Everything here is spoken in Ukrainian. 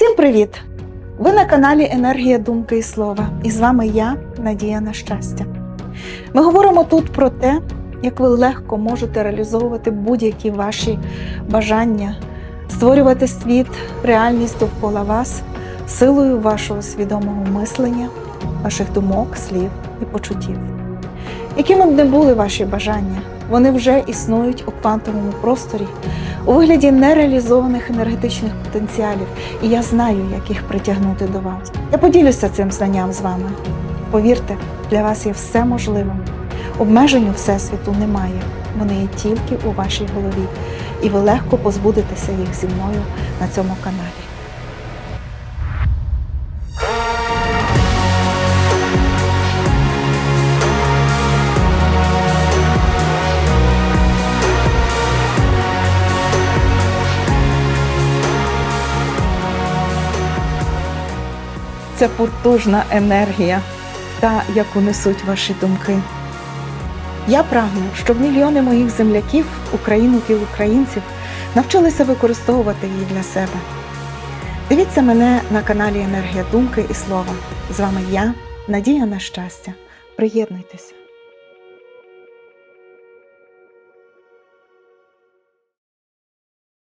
Всім привіт! Ви на каналі Енергія Думки і Слова. І з вами я, Надія на щастя. Ми говоримо тут про те, як ви легко можете реалізовувати будь-які ваші бажання, створювати світ, реальність довкола вас силою вашого свідомого мислення, ваших думок, слів і почуттів. Якими б не були ваші бажання, вони вже існують у квантовому просторі у вигляді нереалізованих енергетичних потенціалів, і я знаю, як їх притягнути до вас. Я поділюся цим знанням з вами. Повірте, для вас є все можливим. Обмежень у всесвіту немає. Вони є тільки у вашій голові, і ви легко позбудетеся їх зі мною на цьому каналі. Це потужна енергія, та яку несуть ваші думки. Я прагну, щоб мільйони моїх земляків, українок і українців, навчилися використовувати її для себе. Дивіться мене на каналі Енергія Думки і Слова. З вами я, Надія на щастя. Приєднуйтеся.